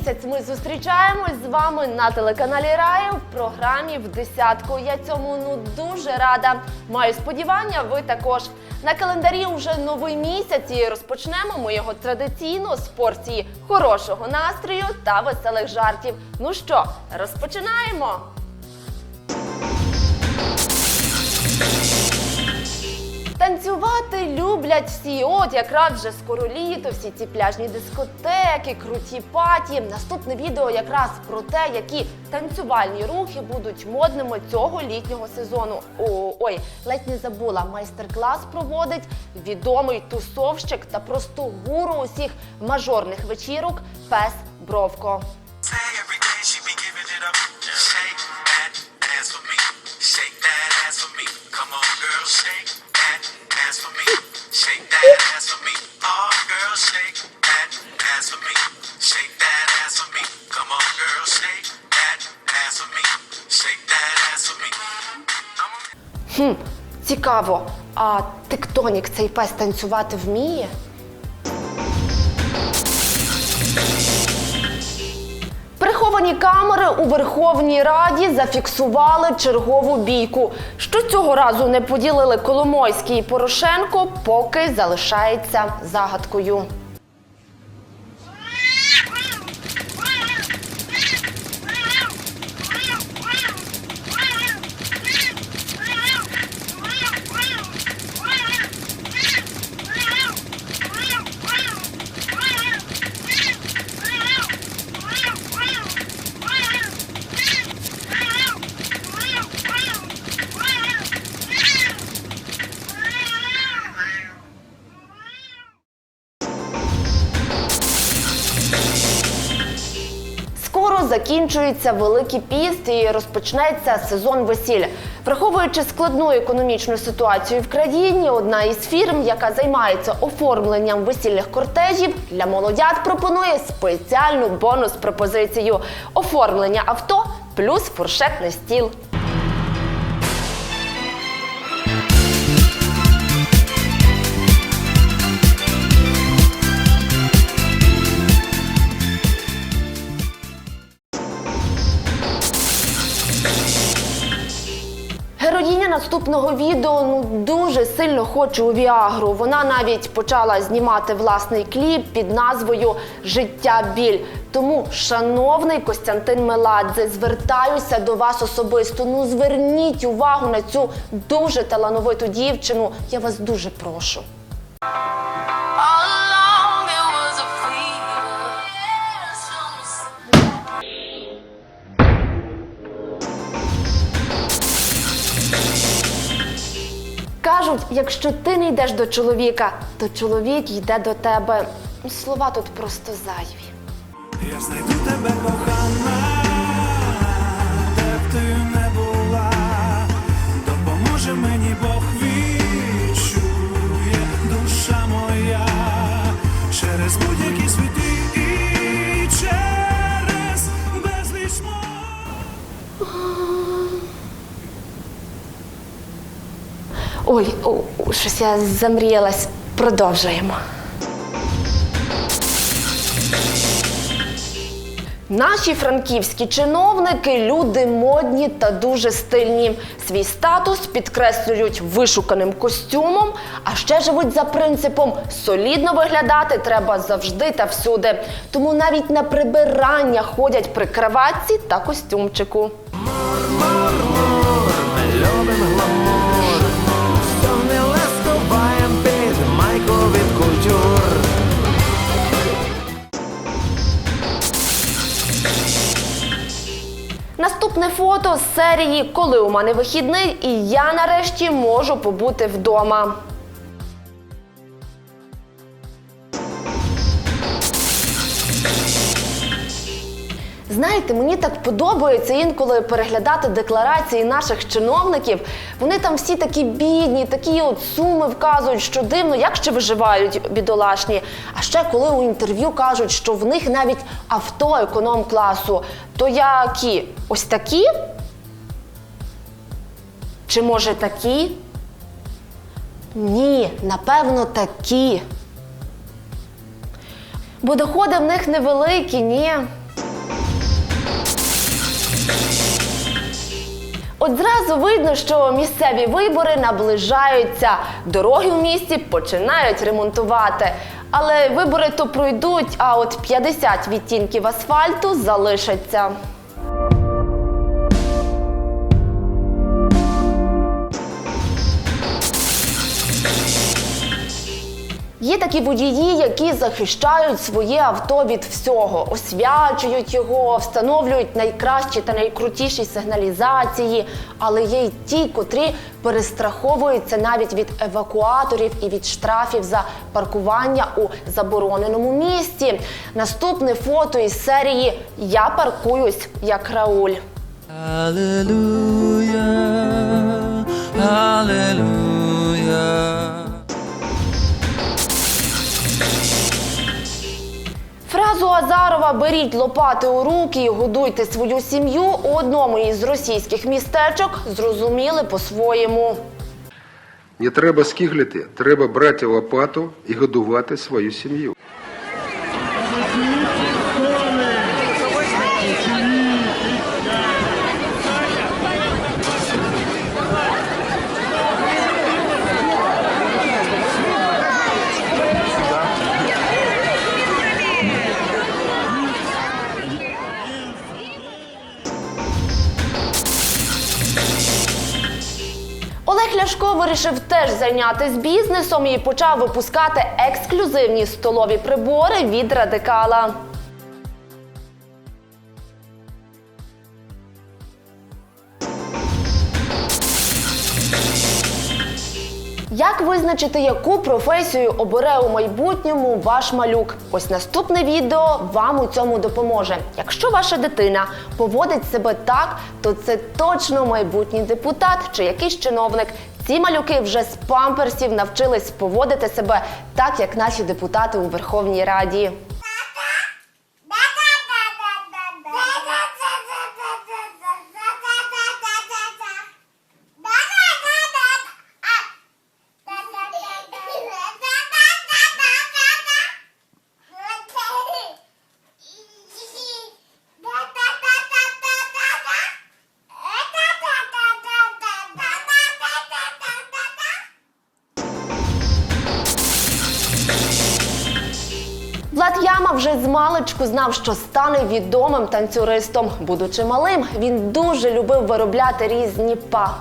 місяць ми зустрічаємось з вами на телеканалі Рая в програмі в десятку. Я цьому ну дуже рада. Маю сподівання, ви також. На календарі вже новий місяць і розпочнемо ми його традиційно з порції хорошого настрою та веселих жартів. Ну що, розпочинаємо! Танцювати люблять всі. От якраз вже скоро літо, всі ці пляжні дискотеки, круті паті. Наступне відео якраз про те, які танцювальні рухи будуть модними цього літнього сезону. О, ой, ледь не забула. Майстер-клас проводить відомий тусовщик та просто гуру усіх мажорних вечірок Пес Бровко. Хм, цікаво. А тектонік цей пес танцювати вміє? Приховані камери у Верховній Раді зафіксували чергову бійку. Що цього разу не поділили Коломойський і Порошенко, поки залишається загадкою. Закінчується Великий піст і розпочнеться сезон весілля. Враховуючи складну економічну ситуацію в країні, одна із фірм, яка займається оформленням весільних кортежів, для молодят пропонує спеціальну бонус-пропозицію оформлення авто плюс фуршетний стіл. Героїня наступного відео ну дуже сильно хоче у Віагру. Вона навіть почала знімати власний кліп під назвою Життя біль. Тому, шановний Костянтин Меладзе, звертаюся до вас особисто. Ну зверніть увагу на цю дуже талановиту дівчину. Я вас дуже прошу. Кажуть, якщо ти не йдеш до чоловіка, то чоловік йде до тебе. Слова тут просто зайві. Я знайду тебе, кохана, де ти Ой, о, щось я замріялась. Продовжуємо. Наші франківські чиновники люди модні та дуже стильні. Свій статус підкреслюють вишуканим костюмом, а ще живуть за принципом солідно виглядати треба завжди та всюди. Тому навіть на прибирання ходять при краватці та костюмчику. Наступне фото з серії Коли у мене вихідний, і я нарешті можу побути вдома. Знаєте, мені так подобається інколи переглядати декларації наших чиновників. Вони там всі такі бідні, такі от суми вказують, що дивно, як ще виживають бідолашні. А ще коли у інтерв'ю кажуть, що в них навіть авто економ-класу, то які? Ось такі? Чи може такі? Ні, напевно, такі. Бо доходи в них невеликі, ні. От зразу видно, що місцеві вибори наближаються. Дороги в місті починають ремонтувати. Але вибори то пройдуть, а от 50 відтінків асфальту залишаться. Є такі водії, які захищають своє авто від всього, освячують його, встановлюють найкращі та найкрутіші сигналізації. Але є й ті, котрі перестраховуються навіть від евакуаторів і від штрафів за паркування у забороненому місці. Наступне фото із серії Я паркуюсь як Рауль. Hallelujah, Азарова Беріть лопати у руки і годуйте свою сім'ю у одному із російських містечок зрозуміли по-своєму. Не треба скиглити, треба брати лопату і годувати свою сім'ю. Вирішив теж зайнятися бізнесом і почав випускати ексклюзивні столові прибори від радикала. Як визначити, яку професію обере у майбутньому ваш малюк? Ось наступне відео вам у цьому допоможе. Якщо ваша дитина поводить себе так, то це точно майбутній депутат чи якийсь чиновник. Ці малюки вже з памперсів навчились поводити себе так, як наші депутати у Верховній Раді. Влад Яма вже з маличку знав, що стане відомим танцюристом. Будучи малим, він дуже любив виробляти різні па.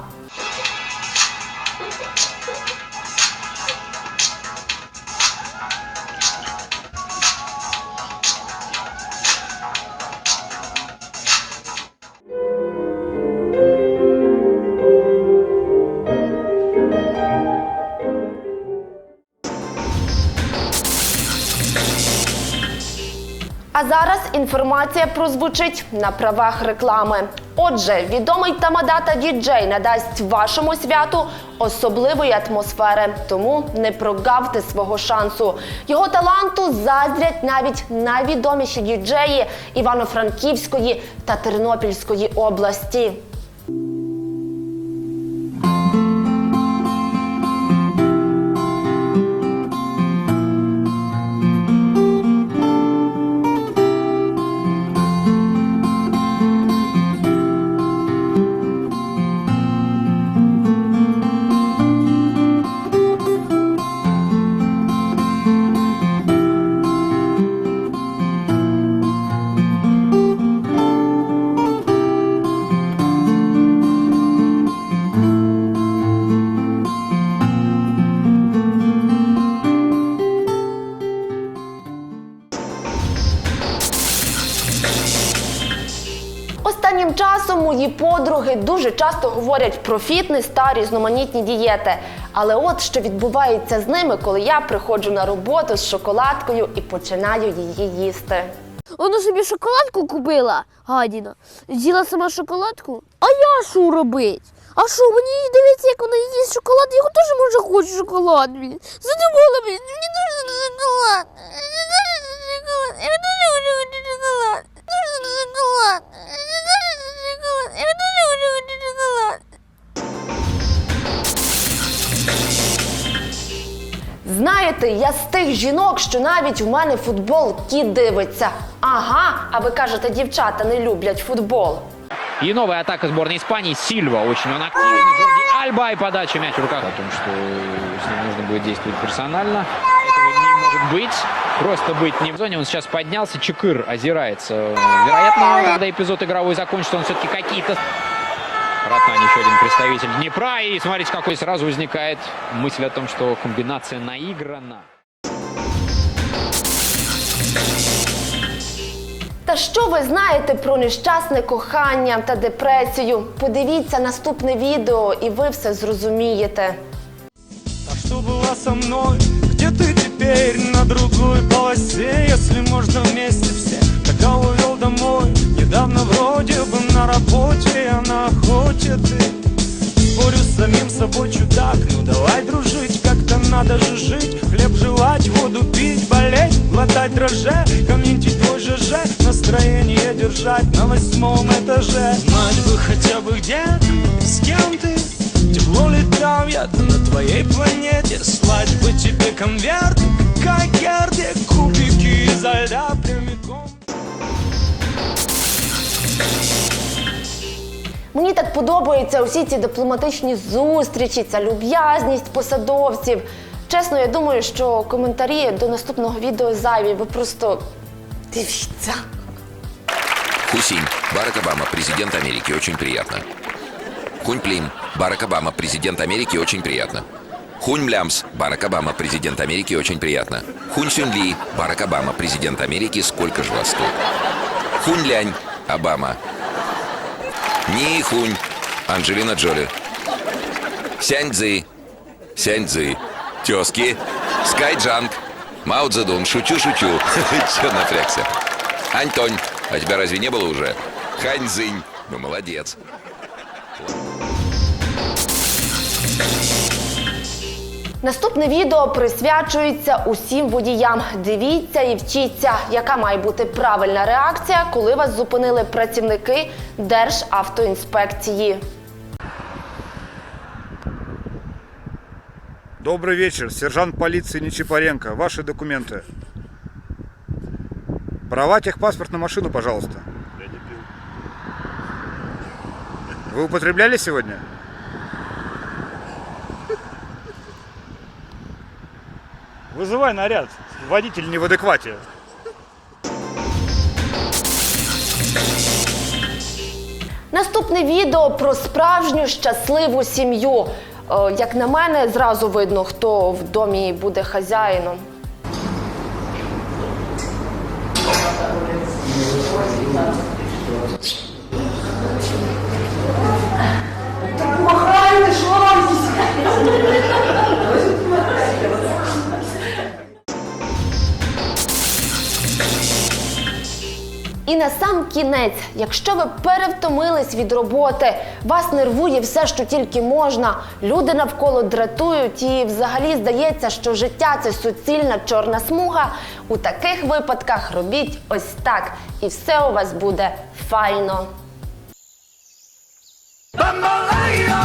А зараз інформація прозвучить на правах реклами. Отже, відомий тамадата діджей надасть вашому святу особливої атмосфери, тому не прогавте свого шансу. Його таланту заздрять навіть найвідоміші діджеї Івано-Франківської та Тернопільської області. Мої подруги дуже часто говорять про фітнес та різноманітні дієти. Але от що відбувається з ними, коли я приходжу на роботу з шоколадкою і починаю її їсти. Вона собі шоколадку купила, гадіна. З'їла сама шоколадку. А я що робить? А що, мені дивиться, як вона їсть шоколад, я теж може хочу шоколад. Задумала, мені. Мені дуже шоколад. Я. Дуже шоколад. Я дуже шоколад. Я дуже хочу шоколад. Знаєте, я з тих жінок, що навіть у мене футбол кіт дивиться. Ага, а ви кажете, дівчата не люблять футбол. И новая атака сборной Испании. Сильва очень он активен. Альба и подача мяч в руках. О том, что с ним нужно будет действовать персонально. Этого не может быть Просто быть не в зоне. Он сейчас поднялся. Чекыр озирается. Вероятно, когда эпизод игровой закончится, он все-таки какие-то... Ратнань еще один представитель Днепра. И смотрите, какой сразу возникает мысль о том, что комбинация наиграна. Та що ви знаєте про нещасне кохання та депресію? Подивіться наступне відео, і ви все зрозумієте. А что было со мной? Ты теперь на другой полосе? Если можно вместе все, тогда увел домой Недавно вроде бы на работе, я на охоте ты Спорю с самим собой чудак, ну давай дружить Как-то надо же жить, хлеб жевать, воду пить Болеть, глотать дрожжи, комментить твой ЖЖ Настроение держать на восьмом этаже. Знать бы хотя бы где с кем ты Тепло я-то на твоей планете Слать бы тебе конверт, как Герде Кубики изо льда прямиком Мені так подобаються усі ці дипломатичні зустрічі, ця люб'язність посадовців. Чесно, я думаю, що коментарі до наступного відео зайві. Ви просто дивіться. Хусинь, Барак Обама, президент Америки, очень приятно. Хунь Плим, Барак Обама, президент Америки, очень приятно. Хунь Млямс, Барак Обама, президент Америки, очень приятно. Хунь Сюнь Ли, Барак Обама, президент Америки, сколько же вас тут? Хунь Лянь, Обама. Ни Хунь, Анджелина Джоли. Сянь Цзы, Сянь Цзы. Тезки, Скай Джанг, Мао Цзэдун, шучу-шучу. Че напрягся? Антонь, а тебя разве не было уже? Хань Цзинь, ну молодец. Наступне відео присвячується усім водіям. Дивіться і вчіться, яка має бути правильна реакція, коли вас зупинили працівники Державтоінспекції. Добрый вечер, сержант полиции Нечипаренко. Ваши документы. Права техпаспорт на машину, пожалуйста. Вы употребляли сегодня? Вызывай наряд. Водитель не в адеквате. Наступне відео про справжню щасливу сім'ю. Е, Як на мене, зразу видно, хто в домі буде хазяїном. І на сам кінець, якщо ви перевтомились від роботи, вас нервує все, що тільки можна, люди навколо дратують, і взагалі здається, що життя це суцільна чорна смуга. У таких випадках робіть ось так, і все у вас буде файно. Bamboleo,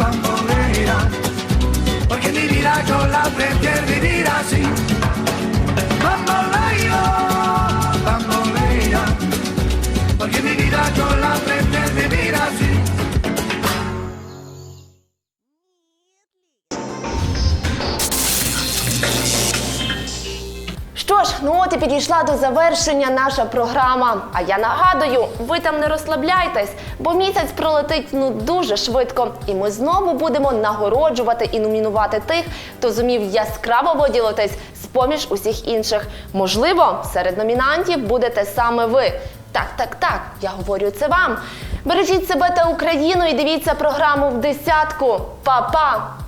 bambolea, porque mi vida yo la prefiero vivir así. От і підійшла до завершення наша програма. А я нагадую, ви там не розслабляйтесь, бо місяць пролетить ну дуже швидко, і ми знову будемо нагороджувати і номінувати тих, хто зумів яскраво виділитись з поміж усіх інших. Можливо, серед номінантів будете саме ви. Так, так, так, я говорю це вам. Бережіть себе та Україну і дивіться програму в десятку. Па-па!